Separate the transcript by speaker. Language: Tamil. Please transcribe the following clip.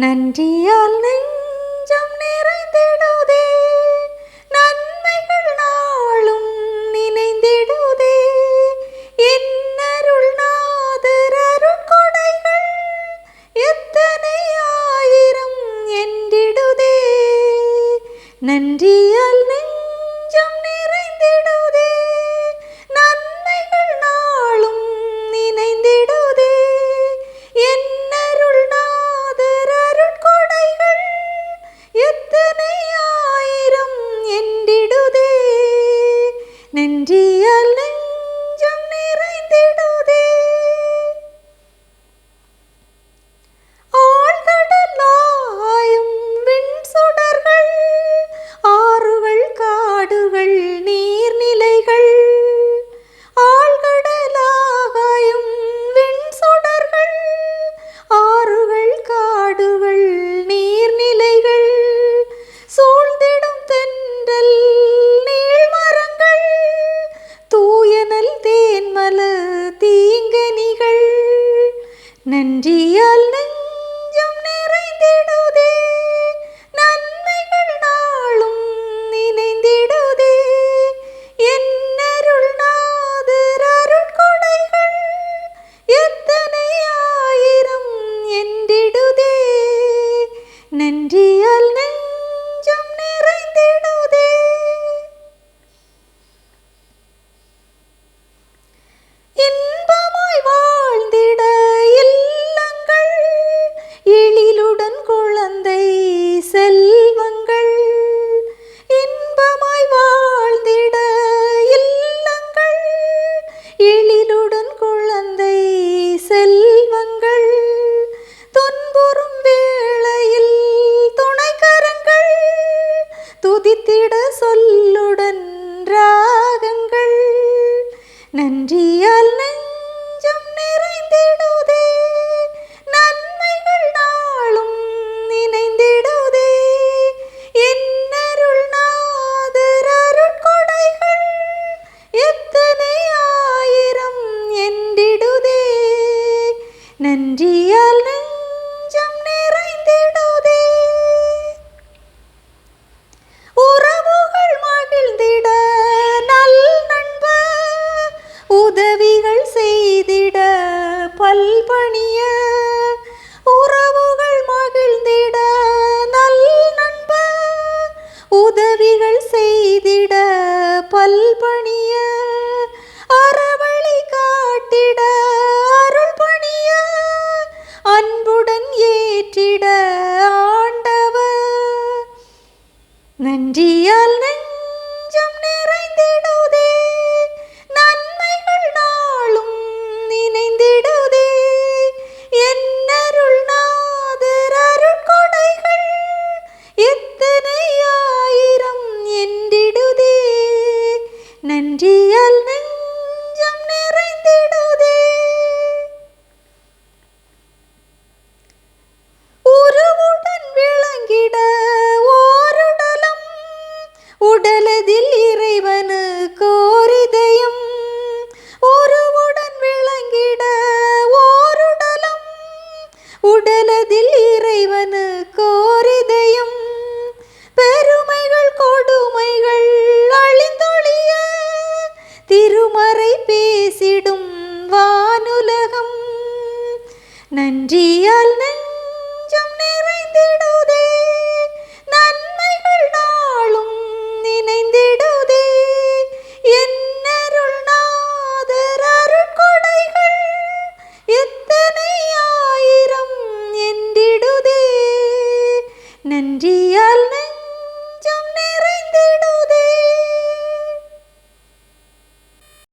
Speaker 1: நன்றியால் நெஞ்சம் நிறைந்திடுதே. நன்மைகள் நாளும் நினைந்திடுதே. என்னருள் நாதர் அருள் கொடைகள் எத்தனை ஆயிரம் என்றிடுதே. நன்றியால் நெஞ்சம் நன்றியால் துதித்திட சொல்லுடன் ராகங்கள். நன்றியால் நெஞ்சம் நிறைந்திடுதே. நன்மைகள் நாளும் நினைந்திடுதே. என்னருள் நாதர் அருட்கொடைகள் எத்தனை ஆயிரம் என்றிடுதே. நன்றியால் நன்றியால் நெஞ்சம் நிறைந்திடுதே. நன்மைகள் நாளும் நினைந்திடுதே. என்னருள் நாதர் அருட்கொடைகள் எத்தனை ஆயிரம் என்றிடுதே. நன்றியால் உடலதில் இறைவனு கோரிதயம் ஒருவுடன் விளங்கிட ஓருடலம். உடலதில் இறைவனு கோரிதயம் பெருமைகள் கொடுமைகள் அழிந்தொழிய திருமறை பேசிடும் வானுலகம். நன்றியால் நன்றி எத்தனை ஆயிரம் என்றிடுதே நன்றியால்